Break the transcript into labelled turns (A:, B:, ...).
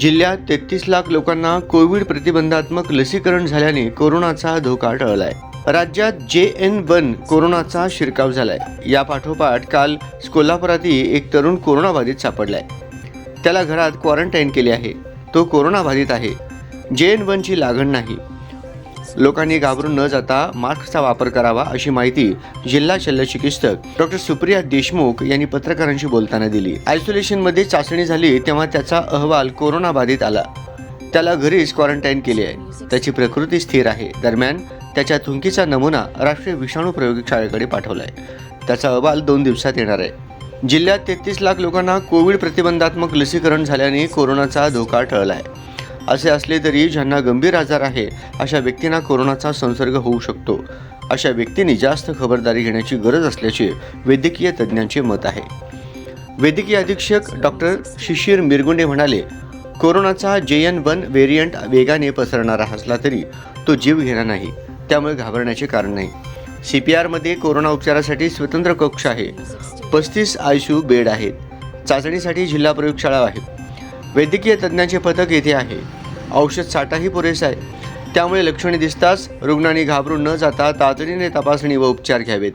A: जिल्ह्यात तेहतीस लाख लोकांना कोविड प्रतिबंधात्मक लसीकरण झाल्याने कोरोनाचा धोका टळलाय. राज्यात जे एन वन कोरोनाचा शिरकाव झालाय. या पाठोपाठ काल कोल्हापुरातही एक तरुण कोरोनाबाधित सापडलाय. त्याला घरात क्वारंटाईन केले आहे. तो कोरोनाबाधित आहे. जे एन वनची लागण नाही. लोकांनी घाबरून न जाता मास्कचा वापर करावा अशी माहिती जिल्हा शल्यचिकित्सक डॉक्टर सुप्रिया देशमुख यांनी पत्रकारांशी बोलताना दिली. आयसोलेशनमध्ये चाचणी झाली तेव्हा त्याचा अहवाल कोरोना बाधित आला. त्याला घरीच क्वारंटाईन केले आहे. त्याची प्रकृती स्थिर आहे. दरम्यान त्याच्या थुंकीचा नमुना राष्ट्रीय विषाणू प्रयोगशाळेकडे पाठवला आहे त्याचा अहवाल दोन दिवसात येणार आहे. जिल्ह्यात तेहतीस लाख लोकांना कोविड प्रतिबंधात्मक लसीकरण झाल्याने कोरोनाचा धोका टळला आहे असे असले तरी ज्यांना गंभीर आजार आहे अशा व्यक्तींना कोरोनाचा संसर्ग होऊ शकतो. अशा व्यक्तींनी जास्त खबरदारी घेण्याची गरज असल्याचे वैद्यकीय तज्ज्ञांचे मत आहे. वैद्यकीय अधीक्षक डॉक्टर शिशिर मिरगुंडे म्हणाले कोरोनाचा जे एन वन व्हेरियंट वेगाने पसरणारा असला तरी तो जीव घेणार नाही. त्यामुळे घाबरण्याचे कारण नाही. सी पी आरमध्ये कोरोना उपचारासाठी स्वतंत्र कक्ष आहे. पस्तीस आय सी यू बेड आहेत. चाचणीसाठी जिल्हा प्रयोगशाळा आहे वैद्यकीय तज्ज्ञांचे पथक येथे आहे. औषध साठाही पुरेसा आहे. त्यामुळे लक्षणे दिसताच रुग्णांनी घाबरून न जाता तातडीने तपासणी व उपचार घ्यावेत.